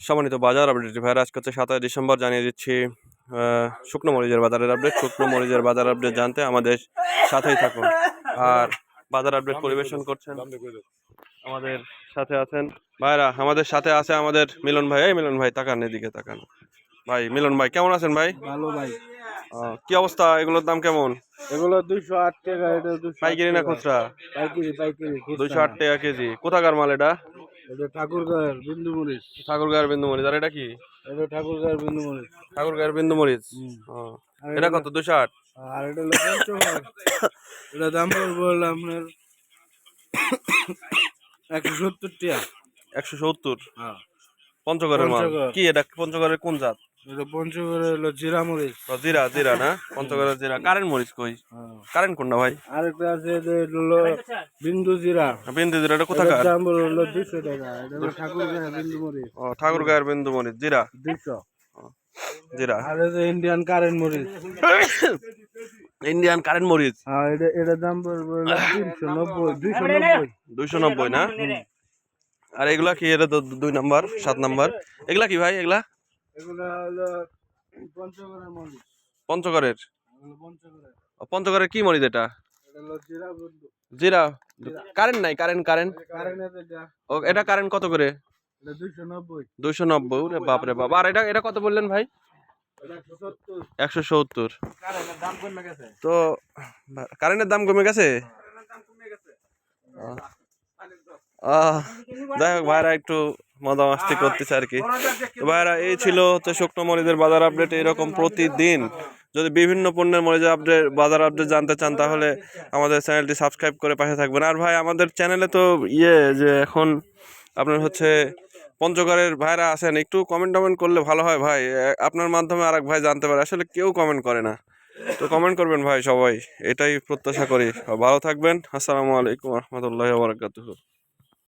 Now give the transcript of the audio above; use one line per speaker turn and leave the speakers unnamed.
সম্মানিত বাজার আপডেট ভাইরা আজকে হচ্ছে সাতাশ ডিসেম্বর জানিয়ে দিচ্ছি আহ, শুকনো মরিচের বাজারের আপডেট শুকনো মরিচের বাজার আপডেট জানতে আমাদের সাথেই থাকুন। আর বাজার আপডেট পরিবেশন করছেন আমাদের সাথে আছেন ভাইরা আমাদের সাথে আছে আমাদের মিলন ভাই। এই মিলন ভাই তাকান এদিকে তাকান। ভাই মিলন ভাই কেমন আছেন ভাই?
ভালো ভাই।
কি অবস্থা? এগুলোর দাম কেমন?
এগুলো দুইশো আট টাকা এটা
পাইকারি না খুচরা?
পাইকারি পাইকারি খুচরা।
দুইশো আট টাকা কেজি। কোথাকার মাল এটা?
এটা ঠাকুরগাঁয়ের বিন্দু মরিচ।
ঠাকুরগাঁয়ের বিন্দু মরিচ। আর এটা কি?
এটা ঠাকুরগাঁয়ের বিন্দু মরিচ।
ঠাকুরগাঁয়ের বিন্দু মরিচ?
আর
এটা কত? দুশো আট?
আর এটা এটা দাম পড়বে হলো আপনার একশো সত্তর টিয়া।
একশো সত্তর?
হ্যাঁ।
পঞ্চগড়ের মাল কি এটা পঞ্চগড়ের কোন জাত?
এটা পঞ্চগড়ের হলো জিরা মরিচ।
জিরা জিরা না? পঞ্চগড়ের জিরা। কারেন্ট মরিচ কই?
হ্যাঁ।
কারেন্ট কোনটা ভাই?
আরেকটা আছে হলো বিন্দু জিরা।
বিন্দু জিরা এটা কোথাকার?
দাম হলো দুশো টাকা। এটা হলো ঠাকুরগাঁয়ের বিন্দু মরিচ।
ও ঠাকুরগাঁয়ের বিন্দু মরিচ। জিরা?
দুশো
জিরা।
আর এই যে ইন্ডিয়ান কারেন্ট মরিচ।
ইন্ডিয়ান কারেন্ট মরিচ?
হ্যাঁ এটা এটার দাম পড়বে হলো তিনশো নব্বই দুইশো নব্বই।
দুইশো নব্বই না? আর এগুলা কি? এটা তো দুই নাম্বার সাত নাম্বার। এগুলা কি ভাই? এগুলা?
পঞ্চগড়ের
পঞ্চগড়ের? কি মরিচ এটা?
জিরা
কারেন্ট নাই কারেন্ট কারেন্ট? ও এটা কারেন্ট কত করে?
দুইশো নব্বই।
দুইশো নব্বই রে বাপরে বাপ। আর এটা এটা কত বললেন ভাই?
একশো সত্তর।
তো কারেন্টের দাম কমে গেছে? আহ, যাই হোক ভাইরা একটু মজা মাস্তি করতেছে আর কি। ভাইরা এই ছিল তো শুকনো মরিচের বাজার আপডেট এরকম প্রতিদিন যদি বিভিন্ন পণ্যের মরিচের আপডেট বাজার আপডেট জানতে চান তাহলে আমাদের চ্যানেলটি সাবস্ক্রাইব করে পাশে থাকবেন। আর ভাই আমাদের চ্যানেলে তো ইয়ে যে এখন আপনার হচ্ছে পঞ্চগড়ের ভাইরা আছেন একটু কমেন্ট টমেন্ট করলে ভালো হয় ভাই। আপনার মাধ্যমে আর এক ভাই জানতে পারে। আসলে কেউ কমেন্ট করে না। তো কমেন্ট করবেন ভাই সবাই। এটাই প্রত্যাশা করি। ভালো থাকবেন। আসসালামু আলাইকুম রহমতুল্লাহ বারকাতুহ।